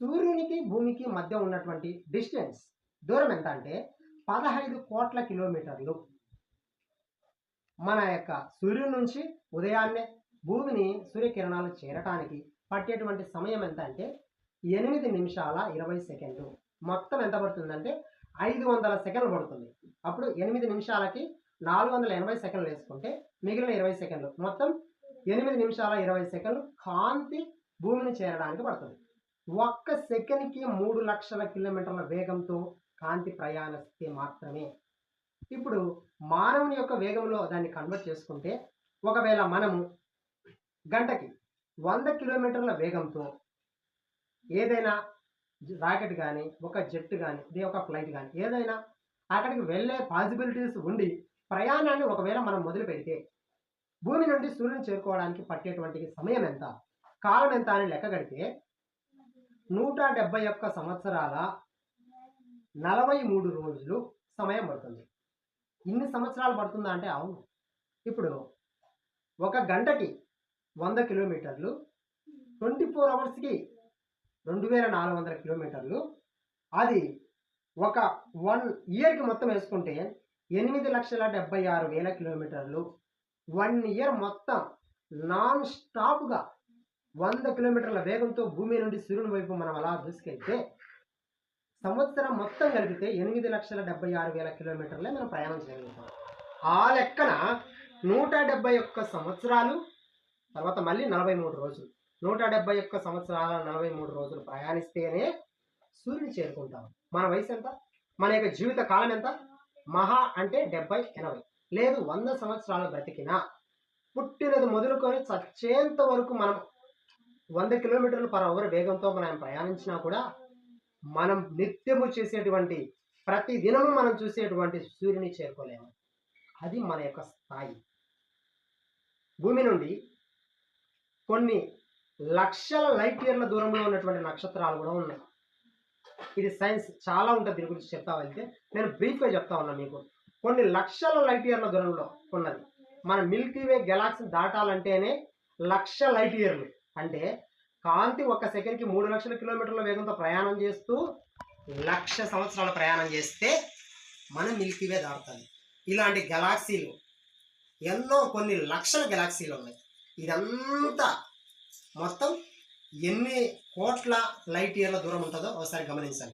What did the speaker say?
సూర్యునికి భూమికి మధ్య ఉన్నటువంటి డిస్టెన్స్ దూరం ఎంత అంటే పదహైదు కోట్ల కిలోమీటర్లు. మన యొక్క సూర్యుడి నుంచి ఉదయాన్నే భూమిని సూర్యకిరణాలు చేరటానికి పట్టేటువంటి సమయం ఎంత అంటే ఎనిమిది నిమిషాల ఇరవై సెకండ్లు. మొత్తం ఎంత పడుతుందంటే ఐదు వందల సెకండ్లు పడుతుంది. అప్పుడు ఎనిమిది నిమిషాలకి నాలుగు వందల ఎనభై సెకండ్లు వేసుకుంటే మిగిలిన ఇరవై సెకండ్లు. మొత్తం ఎనిమిది నిమిషాల ఇరవై సెకండ్లు కాంతి భూమిని చేరడానికి పడుతుంది. ఒక్క సెకండ్కి మూడు లక్షల కిలోమీటర్ల వేగంతో కాంతి ప్రయాణిస్తే మాత్రమే. ఇప్పుడు మానవుని యొక్క వేగంలో దాన్ని కన్వర్ట్ చేసుకుంటే ఒకవేళ మనము గంటకి వంద కిలోమీటర్ల వేగంతో ఏదైనా రాకెట్ కానీ ఒక జెట్ కానీ ఇది ఒక ఫ్లైట్ కానీ ఏదైనా అక్కడికి వెళ్ళే పాసిబిలిటీస్ ఉండి ప్రయాణాన్ని ఒకవేళ మనం మొదలు పెడితే భూమి నుండి సూర్యుని చేరుకోవడానికి పట్టేటువంటి సమయం ఎంత? కాలం ఎంత అని లెక్క కడితే నూట డెబ్బై ఒక్క సంవత్సరాల నలభై మూడు రోజులు సమయం పడుతుంది. ఇన్ని సంవత్సరాలు పడుతుందా అంటే అవును. ఇప్పుడు ఒక గంటకి వంద కిలోమీటర్లు ట్వంటీ ఫోర్ అవర్స్కి రెండు వేల నాలుగు వందల కిలోమీటర్లు అది ఒక వన్ ఇయర్కి మొత్తం వేసుకుంటే ఎనిమిది లక్షల డెబ్బై ఆరు వేల కిలోమీటర్లు. వన్ ఇయర్ మొత్తం నాన్ స్టాప్గా వంద కిలోమీటర్ల వేగంతో భూమి నుండి సూర్యుని వైపు మనం అలా దూసుకెళ్తే సంవత్సరం మొత్తం కలిపితే ఎనిమిది లక్షల డెబ్బై ఆరు వేల కిలోమీటర్లే మనం ప్రయాణం చేయగలుగుతాం. ఆ లెక్కన నూట డెబ్బై ఒక్క సంవత్సరాలు తర్వాత మళ్ళీ నలభై మూడు రోజులు. నూట డెబ్బై ఒక్క సంవత్సరాల నలభై మూడు రోజులు ప్రయాణిస్తేనే సూర్యుని చేరుకుంటాం. మన వయసు ఎంత? మన యొక్క జీవిత కాలం ఎంత? మహా అంటే డెబ్బై ఎనభై. లేదు వంద సంవత్సరాలు బ్రతికినా పుట్టినది మొదలుకొని చచ్చేంత వరకు మనం వంద కిలోమీటర్లు పర్ అవర్ వేగంతో మనం ప్రయాణించినా కూడా మనం నిత్యము చేసేటువంటి ప్రతి దినము మనం చూసేటువంటి సూర్యుని చేరుకోలేము. అది మన యొక్క స్థాయి. భూమి నుండి కొన్ని లక్షల లైట్ ఇయర్ల దూరంలో ఉన్నటువంటి నక్షత్రాలు కూడా ఉన్నాయి. ఇది సైన్స్ చాలా ఉంటుంది దీని గురించి చెప్తా వెళ్తే. నేను బ్రీఫ్గా చెప్తా ఉన్నా మీకు. కొన్ని లక్షల లైట్ ఇయర్ల దూరంలో ఉన్నది. మన మిల్కీ వే గెలాక్సీ దాటాలంటేనే లక్ష లైట్ ఇయర్లు. అంటే కాంతి ఒక సెకండ్కి మూడు లక్షల కిలోమీటర్ల వేగంతో ప్రయాణం చేస్తూ లక్ష సంవత్సరాల ప్రయాణం చేస్తే మనం మిల్కీవే దాటుతుంది. ఇలాంటి గెలాక్సీలు ఎన్నో కొన్ని లక్షల గెలాక్సీలు ఉన్నాయి. ఇదంతా మొత్తం ఎన్ని కోట్ల లైట్ ఇయర్ల దూరం ఉంటుందో ఒకసారి గమనించండి.